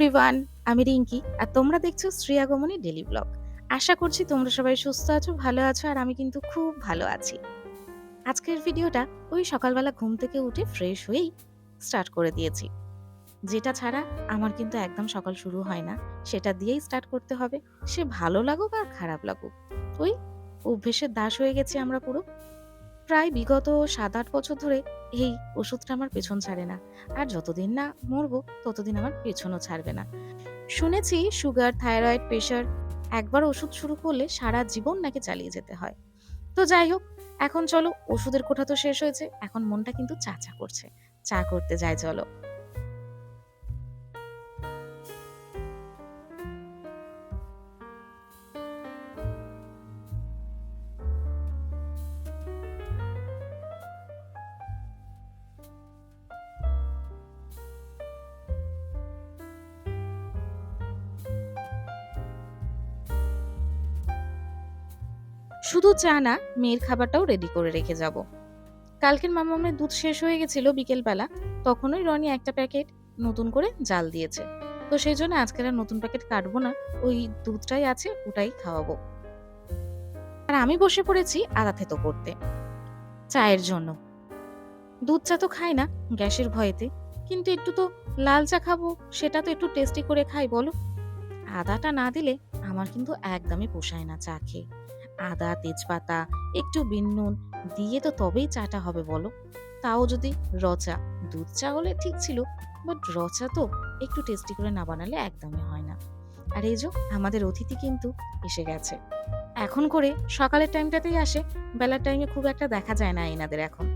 Everyone আমি রিঙ্কি আর তোমরা দেখছ শ্রী আগমনী ডেলি ব্লগ আশা করছি তোমরা সবাই সুস্থ আছো, ভালো আছো আর আমি কিন্তু খুব ভালো আছি। আজকের ভিডিওটা ওই সকালবেলা ঘুম থেকে উঠে ফ্রেশ হয়েই স্টার্ট করে দিয়েছি। যেটা ছাড়া আমার কিন্তু একদম সকাল শুরু হয় না, সেটা দিয়েই স্টার্ট করতে হবে। সে ভালো লাগুক আর খারাপ লাগুক। ওই অভ্যেসের দাস হয়ে গেছি আমরা পুরো। প্রায় বিগত সাত আট বছর ধরে এই ওষুধটা আমার পেছন ছাড়ে না। আর যতদিন না মরবো, ততদিন আমার পেছনও ছাড়বে না। শুনেছি সুগার, থাইরয়েড, প্রেশার একবার ওষুধ শুরু করলে সারা জীবন নাকি চালিয়ে যেতে হয়। তো যাই হোক, এখন চলো, ওষুধের কোঠা তো শেষ হয়েছে, এখন মনটা কিন্তু চা চা করছে। চা করতে যাই, চলো। শুধু চা না, মেয়ের খাবারটাও রেডি করে রেখে যাব। কালকের মামামের দুধ শেষ হয়ে গেছিল বিকেলবেলা। তখনই রনি একটা প্যাকেট নতুন করে জাল দিয়েছে। তো সেই জন্য আজকের আর নতুন প্যাকেট কাটবো না, ওই দুধটাই আছে, ওটাই খাওয়াবো। আর আমি বসে পড়েছি আদা থেতো করতে, চায়ের জন্য। দুধ চা তো খাই না, গ্যাসের ভয়েতে। কিন্তু একটু তো লাল চা খাব, সেটা তো একটু টেস্টি করে খাই, বলো। আদাটা না দিলে আমার কিন্তু একদমই পোষায় না চা খেয়ে। আদা, তেজপাতা, একটু বিন, নুন, দিয়ে তো তবেই চাটা হবে বলো। তাও যদি রচা, দুধ চা হলে ঠিক ছিল বাট রচা তো একটু টেস্টি করে না বানালে একদমই হয় না। আর এই যে আমাদের অতিথি কিন্তু এসে গেছে। এখন করে সকালের টাইমটাতেই আসে, বেলার টাইমে খুব একটা দেখা যায় না এনাদের এখন।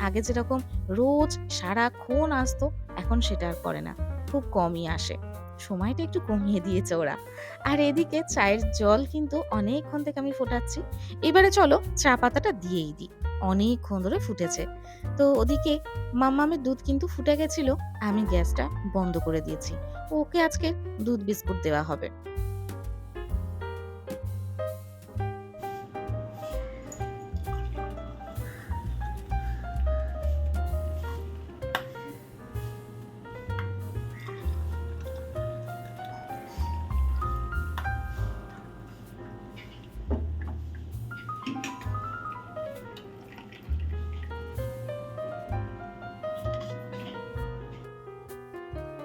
আগে যেরকম রোজ সারাক্ষণ আসতো, এখন সেটা আর করে না। খুব কমই আসে। সময়টা একটু কমিয়ে দিয়েছে ওরা। আর এদিকে চায়ের জল কিন্তু অনেকক্ষণ থেকে আমি ফোটাচ্ছি। এবারে চলো চা পাতাটা দিয়েই দিই। অনেকক্ষণ ধরে ফুটেছে। তো ওদিকে মাম্মামের দুধ কিন্তু ফুটে গেছিল, আমি গ্যাসটা বন্ধ করে দিয়েছি। ওকে আজকে দুধ বিস্কুট দেওয়া হবে।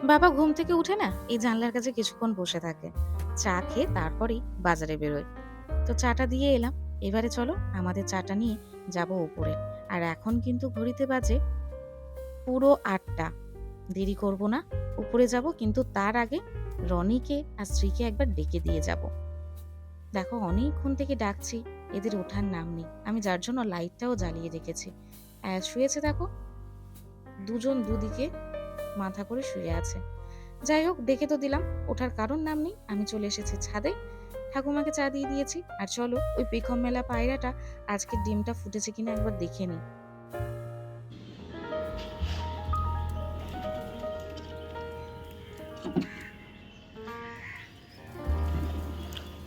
বাবা ঘুম থেকে উঠে না এই জানলার কাছে কিছুক্ষণ বসে থাকে। চা খেয়ে তারপরেই বাজারে বেরোয়। তো চাটা দিয়ে এলাম। এবারে চলো আমাদের চাটা নিয়ে যাব উপরে আর এখন কিন্তু ঘড়িতে বাজে পুরো আটটা। দেরি করব না। উপরে যাব কিন্তু তার আগে রনিকে আর স্ত্রীকে একবার ডেকে দিয়ে যাব। দেখো অনেকক্ষণ থেকে ডাকছি, এদের ওঠার নাম নেই। আমি যার জন্য লাইটটাও জ্বালিয়ে রেখেছি। শুয়েছে দেখো। দুজন দুদিকে মাথা করে শুয়ে আছে। যাই হোক দেখে তো দিলাম ওঠার কারণ নাম নেই আমি চলে এসেছি ছাদে। ঠাকুমাকে চা দিয়ে দিয়েছি আর চলো ওই পেখম মেলা পায়রাটা আজকে ডিমটা ফুটেছে কিনা একবার দেখে নিই।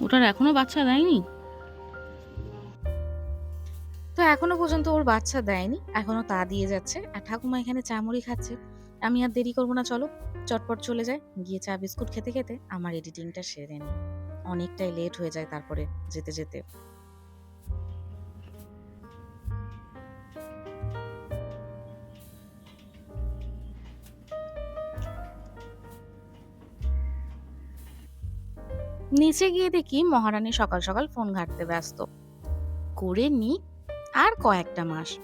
ওটার এখনও বাচ্চা দেয়নি? তো এখনও পর্যন্ত ওর বাচ্চা দেয়নি এখনও তা দিয়ে যাচ্ছে। আর ঠাকুমা এখানে চা মুড়ি খাচ্ছে। আমি আর দেরি করব না, চলো। চটপট চলে যায় গিয়ে চা, বিস্কুট খেতে খেতে আমার এডিটিংটা সেরে নিই। অনেকটাই লেট হয়ে যায় তারপরে যেতে যেতে। নিচে গিয়ে দেখি মহারানী সকাল সকাল ফোন ঘাটতে ব্যস্ত। করে নি আর কয়েকটা মাস।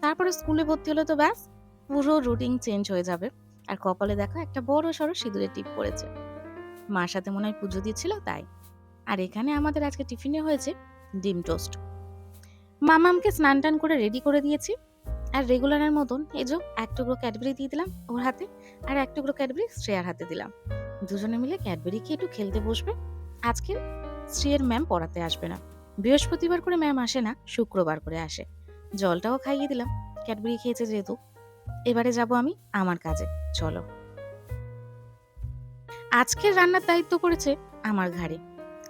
তারপরে স্কুলে ভর্তি হলে তো ব্যাস। পুরো রুটিন চেঞ্জ হয়ে যাবে। আর কপালে দেখো একটা বড় সড়ো সিঁদুরের টিপ পড়েছে। মার সাথে মনে হয় পুজো দিচ্ছিল, তাই। আর এখানে আমাদের আজকে টিফিনে হয়েছে ডিম টোস্ট। মামামকে স্নান টান করে রেডি করে দিয়েছি। আর রেগুলারের মতন যে এক টুকরো ক্যাডবেরি দিয়ে দিলাম ওর হাতে, আর এক টুকরো ক্যাডবেরি শ্রেয়ার হাতে দিলাম। দুজনে মিলে ক্যাডবেরি খেয়ে একটু খেলতে বসবে। আজকে শ্রেয়ের ম্যাম পড়াতে আসবে না। বৃহস্পতিবার করে ম্যাম আসে না, শুক্রবার করে আসে। জলটাও খাইয়ে দিলাম। ক্যাডবেরি খেয়েছে যেহেতু। এবারে যাব আমি আমার কাজে, চলো। আজকের রান্নার দায়িত্ব করেছে আমার ঘাড়ে।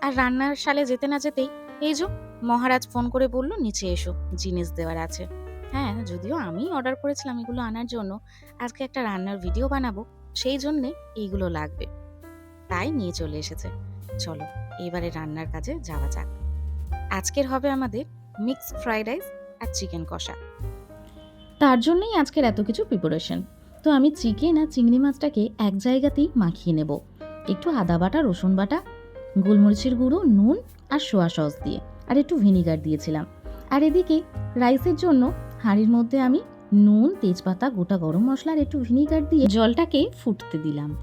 আর রান্নার সালে যেতে না যেতেই এই যে মহারাজ ফোন করে বলল, নিচে এসো, জিনিস দেওয়ার আছে। হ্যাঁ যদিও আমি অর্ডার করেছিলাম এগুলো আনার জন্য, আজকে একটা রান্নার ভিডিও বানাবো, সেই জন্যে এইগুলো লাগবে। তাই নিয়ে চলে এসেছে। চলো, এবারে রান্নার কাজে যাওয়া যাক। আজকের হবে আমাদের মিক্সড ফ্রাইড রাইস আর চিকেন কষা। তার জন্যই আজকের এত কিছু প্রিপারেশন তো আমি চিকেন আর চিংড়ি মাছটাকে এক জায়গাতেই মাখিয়ে নেব। একটু আদা বাটা, রসুন বাটা, গোলমরিচের গুঁড়ো, নুন আর সোয়া সস দিয়ে। আর একটু ভিনিগার দিয়েছিলাম। আর এদিকে রাইসের জন্য হাঁড়ির মধ্যে আমি নুন, তেজপাতা, গোটা গরম মশলা আর একটু ভিনিগার দিয়ে জলটাকে ফুটতে দিলাম।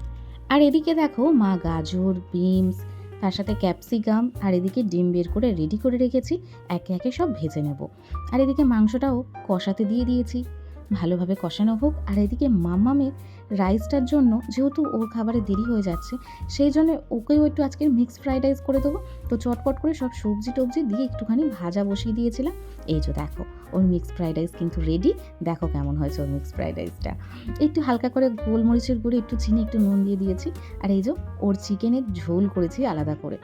আর এদিকে দেখো মা গাজর, বিনস তার সাথে ক্যাপসিকাম আর এদিকে ডিম বের করে রেডি করে রেখেছি, একে একে সব ভেজে নেব। আর এদিকে মাংসটাও কষাতে দিয়ে দিয়েছি। ভালোভাবে কষানো হোক। আর এদিকে মামামের রাইসটার জন্য যেহেতু ওর খাবারে দেরি হয়ে যাচ্ছে, সেই জন্য ওকেও একটু আজকে মিক্স ফ্রাইড রাইস করে দেবো। তো চটপট করে সব সবজি টবজি দিয়ে একটুখানি ভাজা বসিয়ে দিয়েছিলাম। এই যে দেখো। ওর মিক্স ফ্রাইড রাইস কিন্তু রেডি দেখো কেমন হয়েছে ওর মিক্স ফ্রাইড রাইসটা একটু হালকা করে গোলমরিচের গুঁড়ো, একটু চিনি, একটু নুন দিয়ে দিয়েছি। আর এই যে ওর চিকেনের ঝোল করেছি আলাদা করে।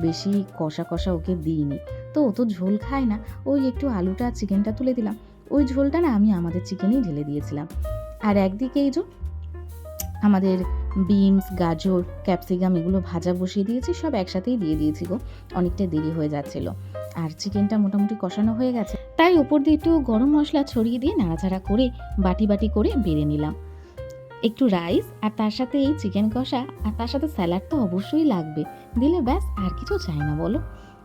বেশি কষা কষা ওকে দিইনি। তো ও তো ঝোল খায় না। ওই একটু আলুটা, চিকেনটা তুলে দিলাম। ওই ঝোলটা না আমি আমাদের চিকেনেই ঢেলে দিয়েছিলাম। আর একদিকে এই যে আমাদের বিনস গাজর ক্যাপসিকাম এগুলো ভাজা বসিয়ে দিয়েছি, সব একসাথেই দিয়ে দিয়েছি গো। অনেকটা দেরি হয়ে যাচ্ছিল। আর চিকেনটা মোটামুটি কষানো হয়ে গেছে। তাই ওপর দিয়ে একটু গরম মশলা ছড়িয়ে দিয়ে নাড়াচাড়া করে বাটি বাটি করে বেড়ে নিলাম। একটু রাইস আর তার সাথে এই চিকেন কষা আর তার সাথে স্যালাড তো অবশ্যই লাগবে। দিলে ব্যাস আর কিছু চাই না বলো।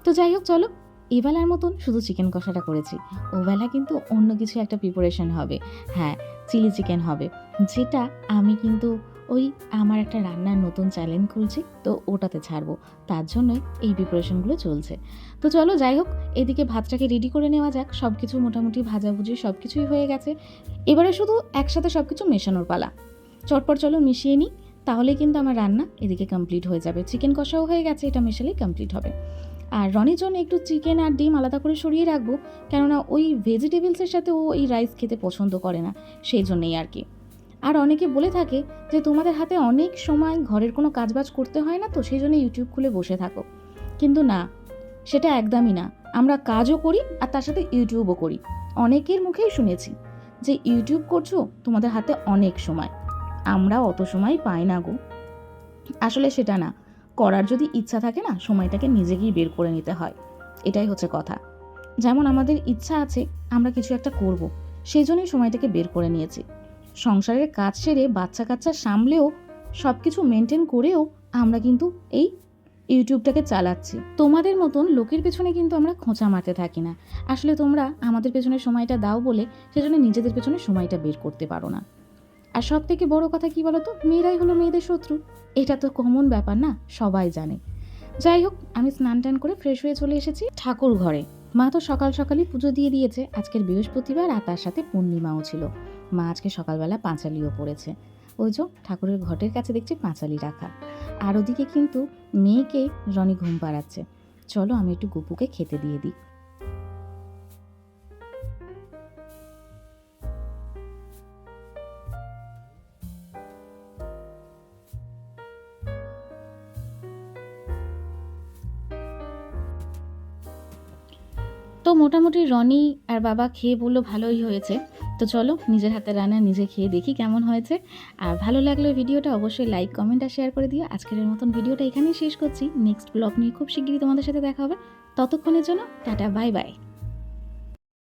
তো যাই হোক, চলো। এবেলার মতন শুধু চিকেন কষাটা করেছি। ওবেলা কিন্তু অন্য কিছু একটা প্রিপারেশন হবে। হ্যাঁ চিলি চিকেন হবে। যেটা আমি কিন্তু ওই আমার একটা রান্নার নতুন চ্যালেঞ্জ খুলছি, তো ওটাতে ছাড়বো। তার জন্যই এই প্রিপারেশনগুলো চলছে। তো চলো যাই হোক, এদিকে ভাতটাকে রেডি করে নেওয়া যাক। সব কিছু মোটামুটি ভাজাভুজি সব কিছুই হয়ে গেছে। এবারে শুধু একসাথে সব কিছু মেশানোর পালা। চটপট চলো মিশিয়ে নিই তাহলে কিন্তু আমার রান্না এদিকে কমপ্লিট হয়ে যাবে। চিকেন কষাও হয়ে গেছে, এটা মেশালেই কমপ্লিট হবে। আর রনির জন্য একটু চিকেন আর ডিম আলাদা করে সরিয়ে রাখব, কেননা ওই ভেজিটেবলসের সাথে ও এই রাইস খেতে পছন্দ করে না, সেই জন্যেই আর কি। আর অনেকে বলে থাকে যে তোমাদের হাতে অনেক সময় ঘরের কোনো কাজবাজ করতে হয় না তো, সেই জন্য ইউটিউব খুলে বসে থাকো। কিন্তু না, সেটা একদমই না। আমরা কাজও করি আর তার সাথে ইউটিউবও করি। অনেকের মুখেই শুনেছি যে ইউটিউব করছ তোমাদের হাতে অনেক সময়। আমরা অত সময় পাই না গো। আসলে সেটা না, করার যদি ইচ্ছা থাকে না, সময়টাকে নিজেকেই বের করে নিতে হয়। এটাই হচ্ছে কথা। যেমন আমাদের ইচ্ছা আছে, আমরা কিছু একটা করব, সেই জন্যই সময়টাকে বের করে নিয়েছি। সংসারের কাজ সেরে বাচ্চা কাচ্চা সামলেও সব কিছু মেনটেন করেও আমরা কিন্তু এই ইউটিউবটাকে চালাচ্ছি। তোমাদের মতন লোকের পেছনে কিন্তু আমরা খোঁচা মারতে থাকি না। আসলে তোমরা আমাদের পেছনে সময়টা দাও বলে সেজন্য নিজেদের পেছনে সময়টা বের করতে পারো না। আর সব থেকে বড় কথা কি বলতো? মেয়েরাই হলো মেয়েদের শত্রু। এটা তো কমন ব্যাপার না, সবাই জানে। যাই হোক, আমি স্নান টান করে ফ্রেশ হয়ে চলে এসেছি ঠাকুর ঘরে। মা তো সকাল সকালই পুজো দিয়ে দিয়েছে। আজকের বৃহস্পতিবার আর তার সাথে পূর্ণিমাও ছিল। মা আজকে সকালবেলা পাঁচালিও পড়েছে। ওই যে ঠাকুরের ঘটের কাছে দেখছি পাঁচালি রাখা। আর ওদিকে কিন্তু মেয়েকে রনি ঘুম পাড়াচ্ছে। চলো আমি একটু গুপুকে খেতে দিয়ে দিই। তো মোটামুটি রনি আর বাবা খেয়ে বলল ভালোই হয়েছে। তো চলো, নিজের হাতে রান্না নিজে খেয়ে দেখি কেমন হয়েছে। আর ভালো লাগলে ভিডিওটা অবশ্যই লাইক কমেন্ট আর শেয়ার করে দিও। আজকের মতন ভিডিওটা এখানেই শেষ করছি। নেক্সট ব্লগ নিয়ে খুব শিগগিরই তোমাদের সাথে দেখা হবে। ততক্ষণের জন্য টাটা বাই বাই